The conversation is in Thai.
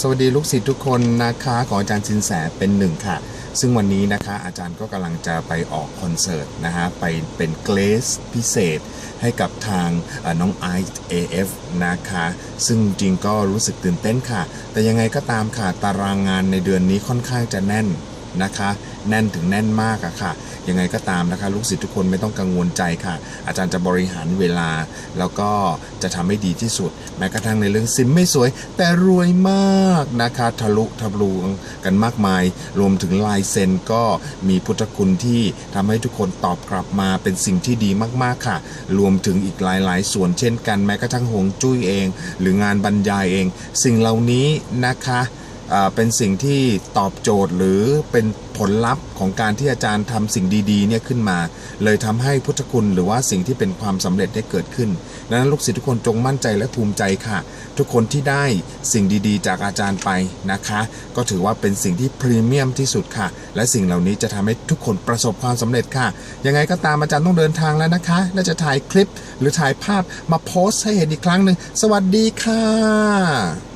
สวัสดีลูกศิษย์ทุกคนนะคะของอาจารย์สินแสเป็นหนึ่งค่ะ ซึ่งวันนี้นะคะอาจารย์ก็กำลังจะไปออกคอนเสิร์ตนะฮะไปเป็นเกรสพิเศษให้กับทางน้องไอซ์ AF นะคะ ซึ่งจริงก็รู้สึกตื่นเต้นค่ะ แต่ยังไงก็ตามค่ะ ตารางงานในเดือนนี้ค่อนข้างจะแน่น นะคะ แน่นถึงแน่นมากอะค่ะ ยังไงก็ตามนะคะ ลูกศิษย์ทุกคนไม่ต้องกังวลใจค่ะ อาจารย์จะบริหารเวลา แล้วก็จะทำให้ดีที่สุด แม้กระทั่งในเรื่องซิมไม่สวย แต่รวยมากนะคะ ทะลุทะลวงกันมากมาย รวมถึงลายเซ็นก็มีพุทธคุณที่ทำให้ทุกคนตอบกลับมาเป็นสิ่งที่ดีมากๆค่ะ รวมถึงอีกหลาย ๆ ส่วนเช่นกันแม้กระทั่งหงจุ้ยเอง หรืองานบรรยายเอง สิ่งเหล่านี้นะคะ เป็นสิ่งที่ตอบโจทย์หรือเป็นผลลัพธ์ของการที่อาจารย์ทำสิ่งดีๆเนี่ยขึ้นมา เลยทำให้พุทธคุณหรือว่าสิ่งที่เป็นความสำเร็จได้เกิดขึ้นดังนั้นลูกศิษย์ทุกคนจงมั่นใจและภูมิใจค่ะ ทุกคนที่ได้สิ่งดีๆ จากอาจารย์ไปนะคะ ก็ถือว่าเป็นสิ่งที่พรีเมียมที่สุดค่ะ และสิ่งเหล่านี้จะทำให้ทุกคนประสบความสำเร็จค่ะ ยังไงก็ตามอาจารย์ต้องเดินทางแล้วนะคะ และจะถ่ายคลิปหรือถ่ายภาพมาโพสต์ให้เห็นอีกครั้งหนึ่งสวัสดีค่ะ